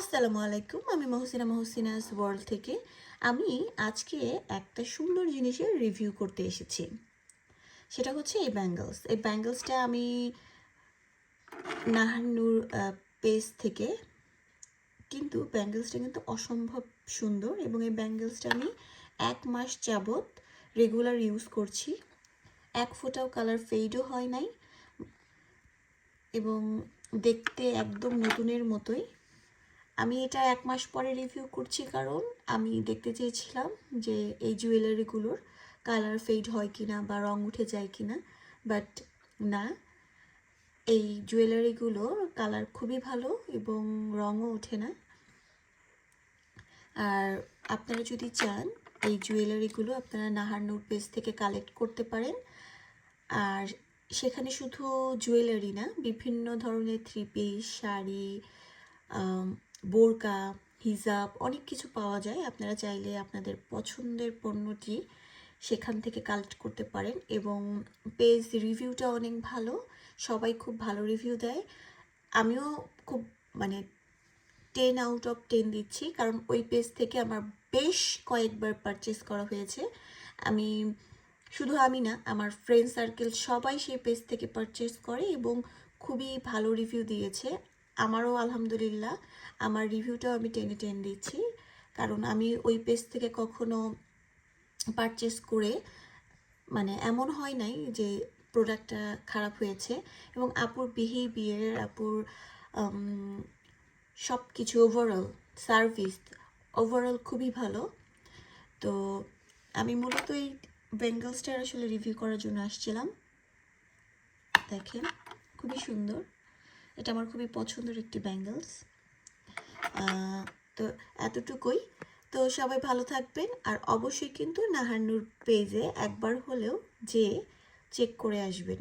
আসসালামু আলাইকুম আমি মহসিনা মহসিনাস ওয়ার্ল্ড থেকে। আমি আজকে একটা সুন্দর জিনিসের রিভিউ করতে এসেছি। সেটা হচ্ছে এই ব্যাঙ্গলস এই ব্যাঙ্গলসটা আমি নাহানুর পেজ থেকে, কিন্তু ব্যাঙ্গলসটা কিন্তু অসম্ভব সুন্দর এবং এই ব্যাঙ্গলসটা আমি এক মাস যাবত রেগুলার ইউজ করছি। এক ফোঁটাও কালার ফেডও হয় নাই এবং দেখতে একদম নতুনের মতোই। আমি এটা এক মাস পরে রিভিউ করছি কারণ আমি দেখতে চেয়েছিলাম যে এই জুয়েলারিগুলোর কালার ফেড হয় কি না বা রং উঠে যায় কি না বাট না। এই জুয়েলারিগুলোর কালার খুবই ভালো এবং রঙও ওঠে না। আর আপনারা যদি চান, এই জুয়েলারিগুলো আপনারা নাহার নোট পেজ থেকে কালেক্ট করতে পারেন। আর সেখানে শুধু জুয়েলারি না, বিভিন্ন ধরনের থ্রি পিস শাড়ি বোরকা, হিজাব অনেক কিছু পাওয়া যায়। আপনারা চাইলে আপনাদের পছন্দের পণ্যটি সেখান থেকে কালেক্ট করতে পারেন এবং পেজ রিভিউটা অনেক ভালো। সবাই খুব ভালো রিভিউ দেয়। আমিও খুব মানে টেন আউট অফ টেন দিচ্ছি কারণ ওই পেজ থেকে আমার বেশ কয়েকবার পারচেস করা হয়েছে। আমি, শুধু আমি না, আমার ফ্রেন্ড সার্কেল সবাই সেই পেজ থেকে পারচেস করে এবং খুবই ভালো রিভিউ দিয়েছে। আমারও আলহামদুলিল্লাহ। আমার রিভিউটাও আমি টেনে টেন দিচ্ছি কারণ আমি ওই পেজ থেকে কখনো পারচেস করে মানে এমন হয় নাই যে প্রোডাক্টটা খারাপ হয়েছে এবং আপুর বিহেভিয়ার আপুর সব কিছু ওভারঅল সার্ভিস ওভারঅল খুবই ভালো। তো আমি মূলত এই বেঙ্গলসটার আসলে রিভিউ করার জন্য আসছিলাম। দেখেন, খুবই সুন্দর। এটা আমার খুবই পছন্দের একটি ব্যাঙ্গলস। তো এতটুকুই। তো সবাই ভালো থাকবেন আর অবশ্যই কিন্তু নাহান্নুর পেজে একবার হলেও যে চেক করে আসবেন।